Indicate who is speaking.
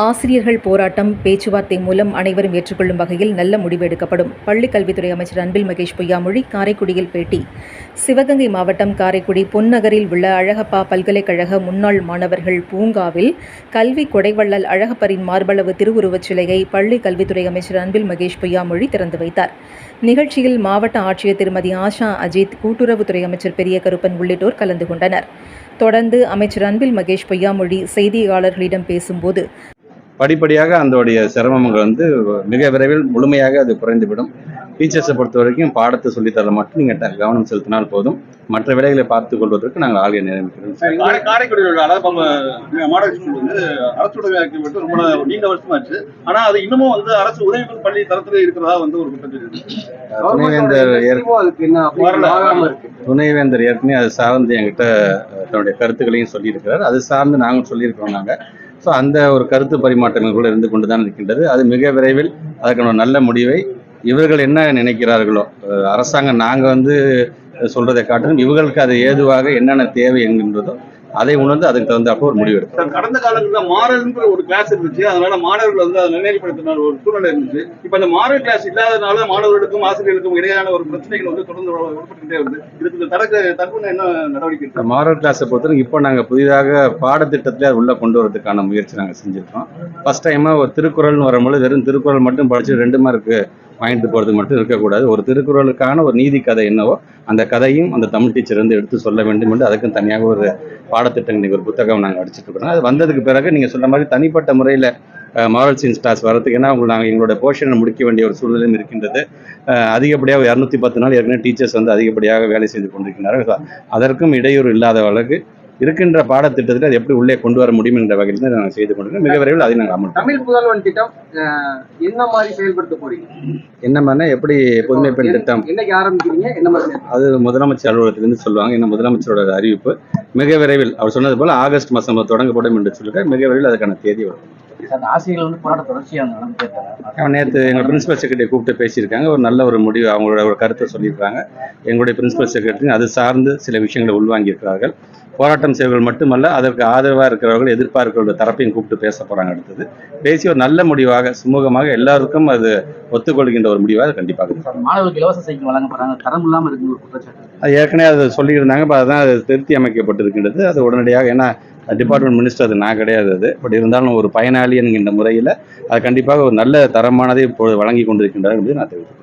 Speaker 1: ஆசிரியர்கள் போராட்டம் பேச்சுவார்த்தை மூலம் அனைவரும் ஏற்றுக்கொள்ளும் வகையில் நல்ல முடிவு எடுக்கப்படும். பள்ளிக் கல்வித்துறை அமைச்சர் அன்பில் மகேஷ் பொய்யாமொழி காரைக்குடியில் பேட்டி. சிவகங்கை மாவட்டம் காரைக்குடி பொன்னகரில் உள்ள அழகப்பா பல்கலைக்கழக முன்னாள் மாணவர்கள் பூங்காவில் கல்வி கொடைவள்ளல் அழகப்பரின் மார்பளவு திருவுருவச் சிலையை பள்ளிக் கல்வித்துறை அமைச்சர் அன்பில் மகேஷ் பொய்யாமொழி திறந்து வைத்தார். நிகழ்ச்சியில் மாவட்ட ஆட்சியர் திருமதி ஆஷா அஜித் கூட்டுறவுத்துறை அமைச்சர் பெரிய கருப்பன் உள்ளிட்டோர் கலந்து கொண்டனர். தொடர்ந்து அமைச்சர் அன்பில் மகேஷ் பொய்யாமொழி செய்தியாளர்களிடம் பேசும்போது
Speaker 2: படிப்படியாக அதோடைய சிரமங்கள் வந்து மிக விரைவில் முழுமையாக அது குறைந்துவிடும். டீச்சர்ஸை பொறுத்த வரைக்கும் பாடத்தை சொல்லித்தர மட்டும் நீங்கள் கவனம் செலுத்தினால் போதும். மற்ற வேலைகளை பார்த்துக் கொள்வதற்கு நாங்கள் ஆளுகை நியமிக்கிறோம்
Speaker 3: மாடல் ஸ்கூல் வந்து ரொம்ப நீண்ட வருஷமாச்சு ஆனா அது இன்னமும் வந்து அரசு உதவி பள்ளி தரத்துல இருக்கிறதா வந்து ஒரு குற்றச்சாட்டு
Speaker 2: துணைவேந்தர் ஏற்கனவே அது சார்ந்து என்கிட்ட தன்னுடைய கருத்துக்களையும் சொல்லியிருக்கிறார். அது சார்ந்து நாங்கள் சொல்லியிருக்கிறோம் நாங்கள் ஸோ அந்த ஒரு கருத்து பரிமாற்றங்களுக்குள்ள இருந்து கொண்டு தான் இருக்கின்றது. அது மிக விரைவில் அதற்கான நல்ல முடிவை இவர்கள் என்ன நினைக்கிறார்களோ அரசாங்கம் நாங்கள் வந்து சொல்றதை காட்டிலும் இவர்களுக்கு அது ஏதுவாக என்னென்ன தேவை என்கின்றதோ அதை உணர்ந்து அதுக்கு தகுந்தாப்போ ஒரு முடிவு எடுக்கும்
Speaker 3: கடந்த காலங்களில் மாடல்ங்கிற ஒரு கிளாஸ் இருந்துச்சு. அதனால மாணவர்கள் வந்து அதை நன்னெறிப்படுத்தின ஒரு சூழ்நிலை இருந்துச்சு. இப்ப அந்த மாடல் கிளாஸ் இல்லாதனால மாணவர்களுக்கும் ஆசிரியர்களுக்கும் இடையான ஒரு பிரச்சனைகள் வந்து தொடர்ந்து உட்பட்டுக்கிட்டே வருது. இதுக்கு தடுக்க தடுப்பு என்ன நடவடிக்கை
Speaker 2: மாரல் கிளாஸை பொறுத்தவரைக்கும் இப்போ நாங்கள் புதிதாக பாடத்திட்டத்திலே உள்ளே கொண்டு வரதுக்கான முயற்சி நாங்கள் செஞ்சுருக்கோம். ஃபர்ஸ்ட் டைமாக ஒரு திருக்குறள்னு வரும்போது வெறும் திருக்குறள் மட்டும் படிச்சு ரெண்டு மார்க்கு வாங்கிட்டு போகிறது மட்டும் இருக்கக்கூடாது. ஒரு திருக்குறளுக்கான ஒரு நீதி கதை என்னவோ அந்த கதையும் அந்த தமிழ் டீச்சர் வந்து எடுத்து சொல்ல வேண்டும் என்று அதுக்கும் தனியாக ஒரு பாடத்திட்டம் இன்னைக்கு ஒரு புத்தகம் நாங்கள் அடிச்சுட்டு அது வந்ததுக்கு பிறகு நீங்கள் சொன்ன மாதிரி தனிப்பட்ட முறையில் மாரல் சயின்ஸ் கிளாஸ் வரதுக்கு ஏன்னா உங்களுக்கு நாங்கள் எங்களோட போர்ஷனை முடிக்க வேண்டிய ஒரு சூழ்நிலையும் இருக்கின்றது. அதிகப்படியாக இரநூத்தி பத்து நாள் ஏற்கனவே டீச்சர்ஸ் வந்து அதிகப்படியாக வேலை செய்து கொண்டிருக்கிறார்கள் அதற்கும் இடையூறு இல்லாத அளவுக்கு இருக்கின்ற பாடத்திட்டத்தில் அது எப்படி உள்ளே கொண்டு வர முடியும் என்ற வகையில் தான் நாங்கள் செய்து கொண்டிருக்கோம். மிக விரைவில் அதை நாங்கள் அமல்
Speaker 4: தமிழ் புதல்வன் திட்டம் என்ன மாதிரி செயல்படுத்த போறீங்க?
Speaker 2: என்ன மாதிரி எப்படி புதுமை பெண் திட்டம்?
Speaker 4: என்னைக்கு ஆரம்பிக்கிறீங்க? என்ன மாதிரி
Speaker 2: அது முதலமைச்சர் அலுவலகத்திலிருந்து சொல்லுவாங்க. இன்னும் முதலமைச்சரோட அறிவிப்பு. மிக விரைவில் அவர் சொன்னது போல ஆகஸ்ட் மாதம் தொடங்கப்படும் என்று சொல்லியிருக்கார். மிக விரைவில் அதுக்கான தேதி வரும்.
Speaker 5: அந்த ஆசிரியர்கள் வந்து போராட்ட தொடர்ச்சியாக
Speaker 2: நேற்று எங்கள் பிரின்சிபல் செக்ரட்டரி கூப்பிட்டு பேசியிருக்காங்க. ஒரு நல்ல ஒரு முடிவு அவங்களோட ஒரு கருத்தை சொல்லியிருக்காங்க. எங்களுடைய பிரின்சிபல் செக்ரட்டரி அது சார்ந்து சில விஷயங்களை உள்வாங்கியிருக்கிறார்கள். போராட்டம் செய்வர்கள் மட்டுமல்ல அதற்கு ஆதரவாக இருக்கிறவர்கள் எதிர்பார்க்கிறவர்கள் தரப்பையும் கூப்பிட்டு பேச போகிறாங்க அடுத்தது. பேசி ஒரு நல்ல முடிவாக சுமூகமாக எல்லாருக்கும் அது ஒத்துக்கொள்கின்ற ஒரு முடிவாக கண்டிப்பாக.
Speaker 5: மாணவர்களுக்கு இலவச சைக்கிள் வழங்க போறாங்க. தரம் இல்லாம இருக்கு ஒரு குற்றச்சாட்டு
Speaker 2: அது ஏற்கனவே அதை சொல்லியிருந்தாங்க இப்போ அதான் அது திருத்தி அமைக்கப்பட்டிருக்கின்றது. அது உடனடியாக ஏன்னா டிபார்ட்மெண்ட் மினிஸ்டர் அது நான் கிடையாது அது. பட் இருந்தாலும் ஒரு பயனாளி என்கின்ற முறையில் அது கண்டிப்பாக ஒரு நல்ல தரமானதை இப்போ வழங்கி கொண்டிருக்கின்றார் என்பதை நான் தெரிவித்துக்கிறேன்